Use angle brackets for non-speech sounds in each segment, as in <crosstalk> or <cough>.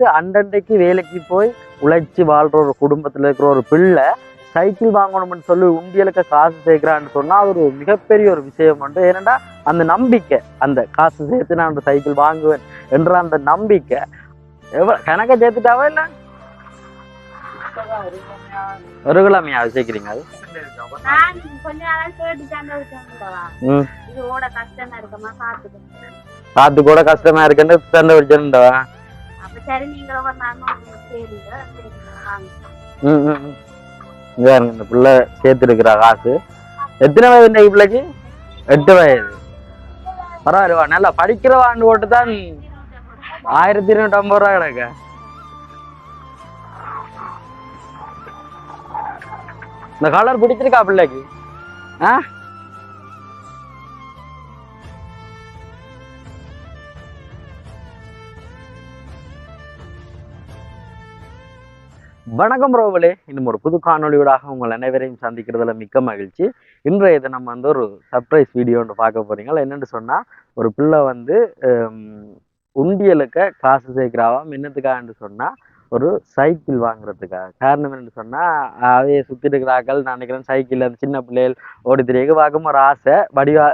வந்து அண்டண்டைக்கு வேலைக்கு போய் உழைச்சி வாழ்ற ஒரு குடும்பத்துல இருக்கிற ஒரு பிள்ளை சைக்கிள் வாங்கணும்னு சொல்லி உண்டியலுக்கு காசு சேர்க்கிறான்னு சொன்னா அது ஒரு மிகப்பெரிய ஒரு விஷயம் வந்து ஏனெண்டா அந்த நம்பிக்கை அந்த காசு சேர்த்து நான் அந்த சைக்கிள் வாங்குவேன் என்ற அந்த நம்பிக்கை எவ்வளவு கணக்கை சேர்த்துட்டாவா இல்ல? ஒரு சேர்க்கிறீங்க அது? காத்து கூட கஷ்டமா இருக்குன்னு சண்டை வச்சிருந்தவா சரி சரிங்க இந்த பிள்ளை சேர்த்துருக்குறா காசு. எத்தனை வயது இந்த பிள்ளைக்கு? எட்டு வயது. பரவாயில்லவா? நல்லா படிக்கிறவான்னு போட்டு தான் ஆயிரத்தி இருநூற்றி ஐம்பது ரூபா கிடக்க. இந்த கலர் பிடிச்சிருக்கா பிள்ளைக்கு? ஆ? வணக்கம் ரோவலே இன்னும் ஒரு புது காணொளியோடாக உங்கள் அனைவரையும் சந்திக்கிறதுல மிக்க மகிழ்ச்சி. இன்றைய தினம் வந்து ஒரு சர்ப்ரைஸ் வீடியோன்னு பார்க்க போறீங்களா என்னென்னு சொன்னா ஒரு பிள்ளை வந்து உண்டியலுக்க உண்டியலுக்கு காசு சேர்க்கிறாவாம் என்னத்துக்காகன்னு சொன்னா ஒரு சைக்கிள் வாங்குறதுக்காக. காரணம் என்னன்னு சொன்னா அதையே சுற்றிட்டு இருக்கிறாக்கள் நான் நினைக்கிறேன் சைக்கிள் அந்த சின்ன பிள்ளைகள் ஓடி திரியக்கு பார்க்கும் ஒரு ஆசை. வடிவா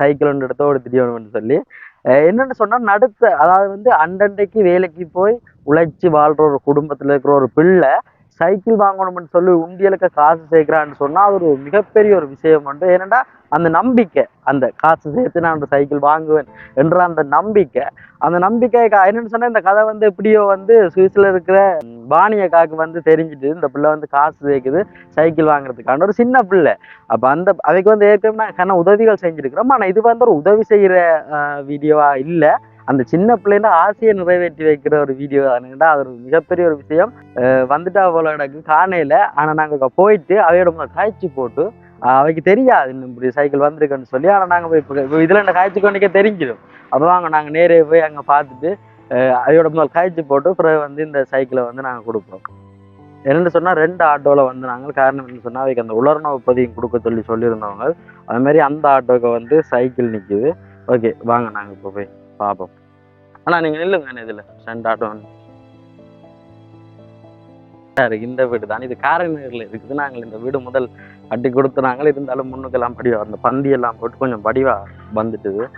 சைக்கிள் ஒன்று எடுத்து ஓடி திரியணும்னு சொல்லி என்னன்னு சொன்னா நடுத்த அதாவது வந்து அண்டண்டைக்கு வேலைக்கு போய் உழைச்சி வாழ்ற ஒரு குடும்பத்துல இருக்கிற ஒரு பிள்ளை சைக்கிள் வாங்கணும்னு சொல்லி உண்டியலுக்கு காசு சேர்க்கிறான்னு சொன்னால் அது ஒரு மிகப்பெரிய ஒரு விஷயம் வந்து ஏனெண்டா அந்த நம்பிக்கை அந்த காசு சேர்த்து நான் அந்த சைக்கிள் வாங்குவேன் என்ற அந்த நம்பிக்கை அந்த நம்பிக்கை கா- என்னன்னு சொன்னால் இந்த கதை வந்து எப்படியோ வந்து சுவிஸில் இருக்கிற ம், காக்கு வந்து தெரிஞ்சுட்டு இந்த பிள்ளை வந்து காசு சேர்க்குது சைக்கிள் வாங்குறதுக்கான ஒரு சின்ன பிள்ளை. அப்போ அந்த அதுக்கு வந்து ஏற்கனவே நான் கண்ண உதவிகள் செஞ்சிருக்கிறோம். ஆனால் இது வந்து ஒரு உதவி செய்கிற வீடியோவாக இல்லை. அந்த சின்ன பிள்ளைங்க ஆசையை நிறைவேற்றி வைக்கிற ஒரு வீடியோ தானுங்கடா அது ஒரு மிகப்பெரிய ஒரு விஷயம். வந்துட்டா போல எனக்கு காணையில். ஆனா நாங்கள் போயிட்டு அவையோட காய்ச்சி போட்டு அவைக்கு தெரியாது இன்னும் இப்படி சைக்கிள் வந்திருக்குன்னு சொல்லி. ஆனா நாங்கள் போய் இப்போ இப்ப இதுல இந்த காய்ச்சி கொண்டிக்கே தெரிஞ்சிடும். அப்போ வாங்க நாங்கள் நேரே போய் அங்கே பார்த்துட்டு அவையோட முதல் காய்ச்சி போட்டு பிறகு வந்து இந்த சைக்கிளை வந்து நாங்க கொடுப்போம். என்னென்னு சொன்னா ரெண்டு ஆட்டோவில் வந்து நாங்கள் காரணம் என்ன சொன்னால் அவைக்கு அந்த உலர்ணவு பதியம் கொடுக்க சொல்லி சொல்லியிருந்தவங்க. அது மாதிரி அந்த ஆட்டோவுக்கு வந்து சைக்கிள் நிற்குது ஓகே வாங்க நாங்கள் இப்போ போய் பார்ப்போம். ஆனால் நீங்க நில்லுங்க இதுல. ரெண்டு ஆட்டோ இந்த வீடு தான். இது காரைநகரில் இருக்குது. நாங்கள் இந்த வீடு முதல் கட்டி கொடுத்துனாங்க இருந்தாலும் முன்னுக்கெல்லாம் படிவா. அந்த பந்தி எல்லாம் போட்டு கொஞ்சம் படிவா வந்துட்டுது.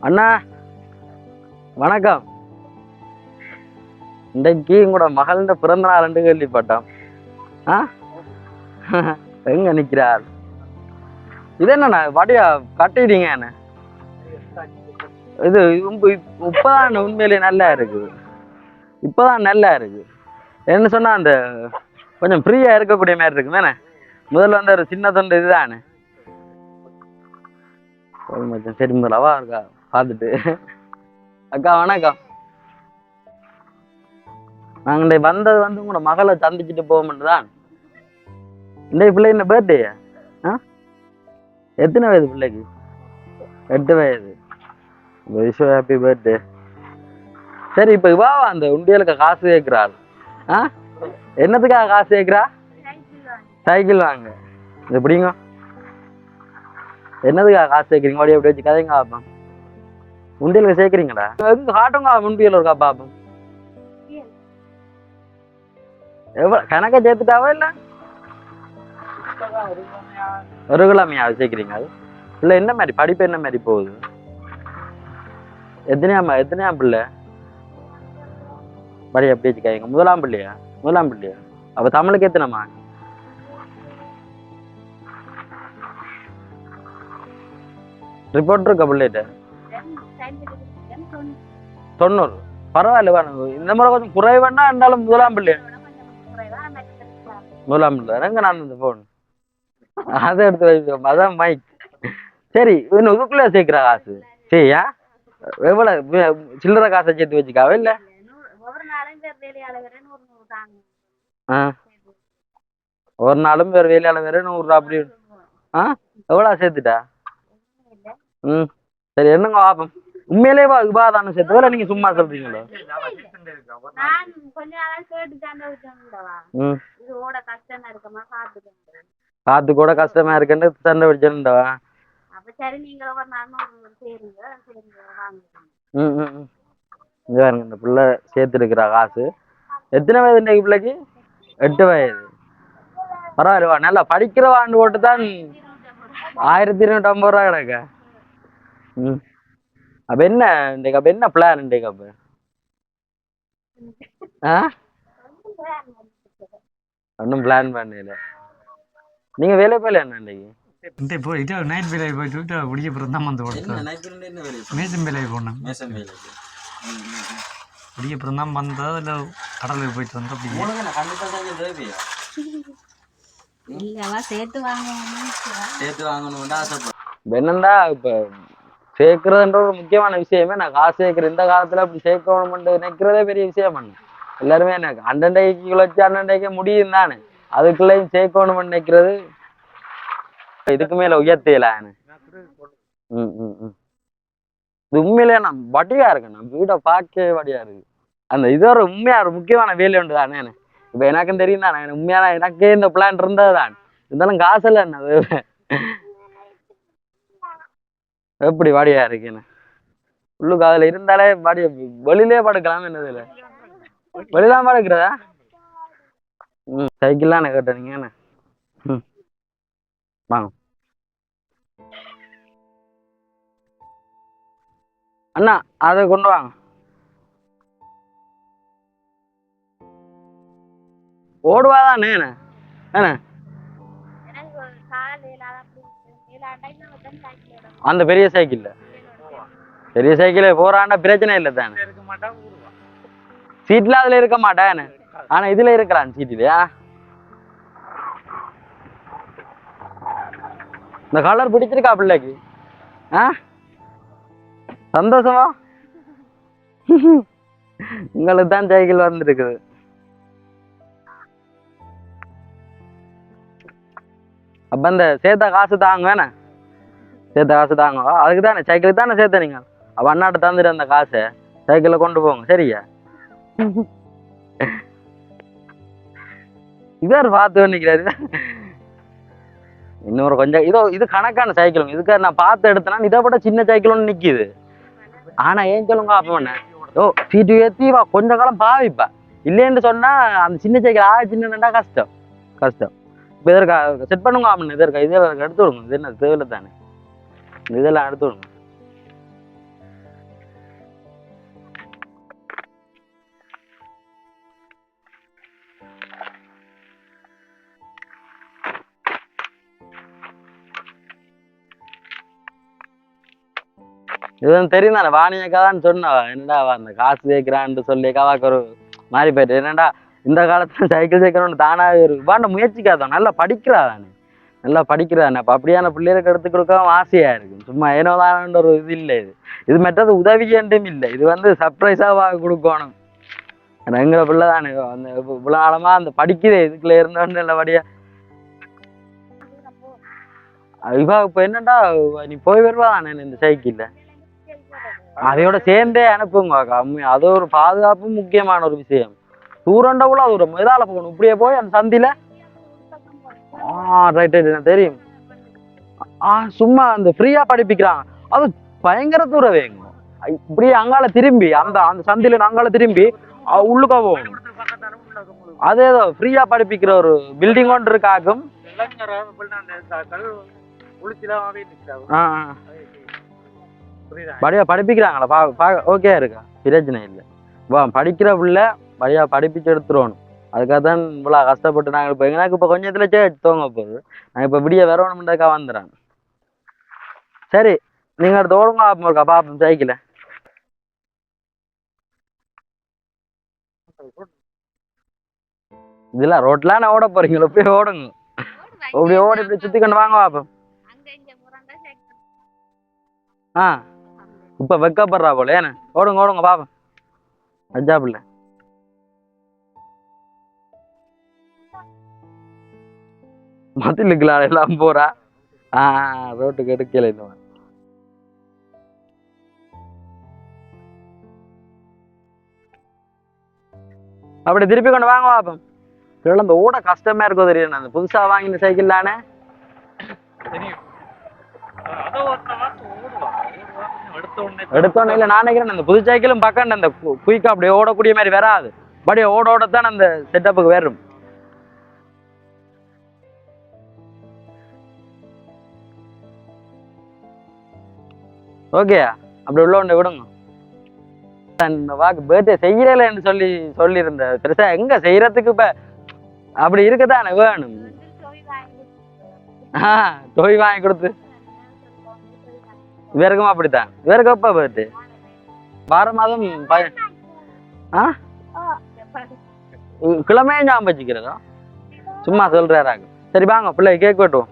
அண்ணா வணக்கம். இன்றைக்கு உங்களோட மகள்ந்த பிறந்த நாள் ரெண்டு கேள்விப்பட்டோம். ஆ? எங்க நிக்கிறார்? இது என்னண்ணா படியா கட்டிட்டீங்க என்ன? இது இப்போதான் உண்மையிலே உண்மையிலேயே நல்லா இருக்குது இப்போதான் நல்லா இருக்கு. என்ன சொன்னால் அந்த கொஞ்சம் ஃப்ரீயாக இருக்கக்கூடிய மாதிரி இருக்கு தானே? முதல்ல வந்து ஒரு சின்ன தொண்டு இதுதானே? ஒரு மச்சான் சரி முதலவா இருக்கா பார்த்துட்டு. அக்கா வணக்கம். நாங்கள் வந்தது வந்து உங்களோட மகளை சந்திச்சுட்டு போகும்னு தான். இன்றைக்கு பிள்ளை என்ன பர்த்டே ஆ? எத்தனை வயது பிள்ளைக்கு? எட்டு வயது. விஷ் ஹாப்பி பர்த்டே சரி இப்போ இவா அந்த உண்டியலுக்கு காசு கேட்குறாள் ஆ? என்னத்துக்காக காசு கேட்குறா சைக்கிள் வாங்க. எப்படிங்க என்னதுக்காக காசு கேட்குறீங்க அப்படியே அப்படி வச்சு கதைங்க பார்ப்போம் உண்டியலுக்கு சேர்க்குறீங்களா? எங்க காட்டுங்க உண்டியல் இருக்கா பார்ப்போம் எவ்வளோ கணக்கை சேர்த்துட்டாவா இல்லை? ஒரு கிழமையா சேர்க்குறீங்க அது? இல்லை என்ன மாதிரி படிப்பு என்ன மாதிரி போகுது? எத்தனையாம் எத்தனையாம் பிள்ளை? படி அப்படி வச்சுக்காங்க முதலாம் பிள்ளையா? முதலாம் பிள்ளையா? அப்ப தமிழுக்கு எத்தனைமா ரிப்போர்ட் இருக்கா பிள்ளைகிட்ட? தொண்ணூறு. பரவாயில்ல இந்த முறை கொஞ்சம் குறைவானா இருந்தாலும் முதலாம் பிள்ளையா முதலாம் பிள்ளை. எங்க நான் இந்த போன் அதை எடுத்து வச்சுக்கோ அதான் மைக் சரி இன்னும் இதுக்குள்ளே சேர்க்குற காசு. சரியா? எவ்வளவு சில்லறை காசை சேர்த்து வச்சுக்காவே இல்லை? நூறு ஒவ்வொரு நாளும் பேர் வேலையாள வேற நூறு நூறு தாங்க. ஆ. ஒரு நாளும் வேறு வேலையால வேற நூறுரூவா அப்படி. ஆ? எவ்வளோ சேர்த்துட்டா? ம். சரி என்னங்க பாப்போம் உண்மையிலேயே வா இவாதானம் சேர்த்து வேலை நீங்க சும்மா விட்டேன்டா ம். இது ஓட கஷ்டமா இருக்கமா பாத்துக்கோங்க காத்து கூட கஷ்டமா இருக்குன்னு சண்டை அப்ப சரி நீங்க ஒரு நாளும் சரிங்க. சரிங்க வாங்க. இங்க பாருங்க இந்த பிள்ளை சேர்த்துருக்கிற காசு. எத்தனை வயது இன்றைக்கு பிள்ளைக்கு? எட்டு வயது. பரவாயில்லவா நல்லா படிக்கிறவான்னு போட்டு தான் ஆயிரத்தி இருநூற்றி ஐம்பது ரூபா கிடக்க. ம். அப்போ என்ன இன்றைக்கு அப்போ என்ன பிளான் இன்றைக்கு அப்போ? ஆ? ஒன்றும் பிளான் பண்ணல. நீங்கள் வேலை போயில என்ன இன்றைக்கு இந்த இப்போ இது நைட் வேலையை போயிட்டு விட்டு முடிய தான் வந்து கொடுத்தோம் என்ன வேலை? மேசம் வேலையை போனேன். மேசம் வேலை. முடிய தான் வந்தா இல்லை கடலுக்கு போயிட்டு வந்தோம் அப்படி. சேர்த்து சேர்த்து வாங்கணும்னு ஆசைப்படுறேன் இப்ப என்னன்னா இப்போ சேர்க்கறதுன்ற ஒரு முக்கியமான விஷயமே நான் காசு சேர்க்குற இந்த காலத்துல அப்படி சேர்க்கணும்னு நினைக்கிறதே பெரிய விஷயம் பண்ணு எல்லாருமே எனக்கு அண்டண்டைக்கு குழைச்சி அண்டண்டைக்கு முடியும் தானே. அதுக்குள்ளேயும் சேர்க்கணும்னு நினைக்கிறது இதுக்கு மேல உயர்த்தியல ம் ம் ம். இது உண்மையிலேயே நான் வடியா இருக்கேன். நான் வீடை பார்க்கவே வடியா இருக்கு. அந்த இது ஒரு உண்மையா ஒரு முக்கியமான வேலை உண்டு தானே இப்போ எனக்கும் தெரியும் தானே எனக்கு உண்மையான எனக்கே இந்த பிளான் இருந்தது தான். இருந்தாலும் காசு இல்லை என்ன அது. எப்படி வாடியா இருக்கேன்னு உள்ளுக்கு அதுல இருந்தாலே வாடி வெளியிலே படுக்கலாம் என்னதுல வெளியிலாம் படுக்கிறதா? ம் சைக்கிள்லாம் எனக்கு கேட்டீங்க என்ன? வாங்க அண்ணா அதை கொண்டு வாங்க. ஓடுவாதானே என்ன? சைக்கிள் அந்த பெரிய சைக்கிள்ல பெரிய சைக்கிள் போறாண்டா பிரச்சனை இல்லை தானே. சீட்ல அதுல இருக்க மாட்டேன் ஆனா இதுல இருக்கிறான் சீட்டுலயா? இந்த கலர் பிடிச்சிருக்கா பிள்ளைக்கு? ஆ? சந்தோஷமா? உங்களுக்கு தான் சைக்கிள் வந்திருக்குது. அப்ப இந்த சேர்த்த காசு தாங்க வேணே. சேர்த்த காசு தாங்க. அதுக்கு தானே சைக்கிளுக்கு தானே சேர்த்த நீங்க? அவ அண்ணாட்ட தந்துட்டு அந்த காசை. சைக்கிளில் கொண்டு போங்க சரியா? <laughs> இவர் பார்த்து நிற்கிறாரு இன்னொரு கொஞ்சம் இதோ இது கணக்கான சைக்கிளுங்க இதுக்கு நான் பார்த்து எடுத்தேன்னா இதை விட சின்ன சைக்கிளும் நிற்கிது ஆனால் ஏன் சொல்லுங்க அப்போ என்ன? ஓ சீட்டு ஏற்றி வா கொஞ்ச காலம் பாவிப்பா. இல்லைன்னு சொன்னால் அந்த சின்ன சைக்கிள் ஆ சின்னண்டா கஷ்டம். கஷ்டம். இப்போ இதற்கா செட் பண்ணுங்க அப்படின்னு இதற்கா இதெல்லாம் எடுத்து விடுங்க. இது என்ன தேவையில்லை தானே. இதெல்லாம் எடுத்து விடுங்க. இதுவும் தெரியும் தானே வாணியக்கா தான் என்னடா அந்த காசு சேர்க்கிறான்னு சொல்லி கவாக்கு ஒரு மாறி போயிட்டு என்னடா இந்த காலத்துல சைக்கிள் சேர்க்கணும்னு தானாவே இருக்கு. வாண்ட முயற்சிக்காதான் நல்லா படிக்கிறா தானே நல்லா படிக்கிறான் அப்போ அப்படியான பிள்ளைகளுக்கு எடுத்து கொடுக்கவும் ஆசையா இருக்கும் சும்மா ஏனோ தானன்ற ஒரு இது இல்லை இது. இது மற்றது உதவி என்றும் இல்லை. இது வந்து சர்ப்ரைஸாக கொடுக்கணும். எங்களை பிள்ளை தானே அந்த இவ்வளோ காலமா அந்த படிக்குதே இதுக்குள்ள இருந்தோன்னு நல்லபடியா. இவா இப்போ என்னடா நீ போய் வருவா தானே இந்த சைக்கிள்ல? அதையோட சேர்ந்தே அனுப்புங்க அது ஒரு பாதுகாப்பு முக்கியமான ஒரு விஷயம். தூரண்டவுல அது ஒரு இதால போகணும். இப்படியே போய் அந்த சந்தில ஆ ரைட் ரைட் எனக்கு தெரியும். ஆ சும்மா அந்த ஃப்ரீயா படிப்பிக்கிறாங்க. அது பயங்கர தூரம் வேங்க இப்படியே அங்கால திரும்பி அந்த அந்த சந்தில அங்கால திரும்பி உள்ளுக்க போகணும். அது ஏதோ ஃப்ரீயா படிப்பிக்கிற ஒரு பில்டிங் ஒன்று இருக்காக்கும் ஆ. படியா படிப்பிக்கிறாங்களா? பா பா ஓகே இருக்கா? பிரச்சனை இல்லை. வா படிக்கிற பிள்ளை படியா படிப்பிச்சு எடுத்துருவணும். அதுக்காக தான் இவ்வளோ கஷ்டப்பட்டு நாங்கள் இப்போ எனக்கு இப்போ கொஞ்சத்துல சேர்த்து தோங்க போகுது. நான் இப்போ விடிய வரணும்ன்றதுக்காக வந்துடுறேன் சரி நீங்கள் அடுத்து ஓடுங்க இருக்கா பாப்போம் சைக்கிள. இதெல்லாம் ரோட்லாம் நான் ஓட போறீங்களோ? போய் ஓடுங்க. அப்படி ஓடி இப்படி சுத்தி கொண்டு வாங்க பாப்போம் ஆ. இப்ப வெக்கப்படுறா போல. ஏன்னு ஓடுங்க ஓடுங்க பாப்போம் அஜா பிள்ளை. மதிலுக்குலாம் எல்லாம் போறா. ஆ ரோட்டுக்கு எடுக்கல இன்னும் அப்படி திருப்பி கொண்டு வாங்க பாப்போம் இல்லை இந்த ஓட கஷ்டமா இருக்கும் தெரியும் அந்த புதுசா வாங்கின சைக்கிள் தானே? தெரியும் அதோ ஒருத்தன் வந்து ஓடுவான் ஓடுவான் எடுத்து எடுத்தோடனே எடுத்தோன்னே இல்லை நான் நினைக்கிறேன் இந்த புது சைக்கிளும் பக்கம் அந்த குயிக்காக அப்படியே ஓடக்கூடிய மாதிரி வராது. அப்படியே ஓட ஓடத்தான் அந்த செட்டப்புக்கு வரும். ஓகே அப்படி உள்ள ஒன்று விடுங்க. இந்த வாக்கு பர்த்டே செய்யலைன்னு சொல்லி சொல்லியிருந்த பெருசா எங்க செய்யறதுக்கு இப்ப அப்படி இருக்கத்தானே வேணும். வந்து தொய் வாங்கி ஆ தொய் வாங்கி கொடுத்து. இவருக்கும் அப்படித்தான். இவருக்கு எப்போ பர்த்டே வார மாதம் ஆ? கிழமையே ஞாபகம் வச்சுக்கிறதா? சும்மா சொல்றாராங்க சரி வாங்க பிள்ளை கேக் வெட்டுவோம்.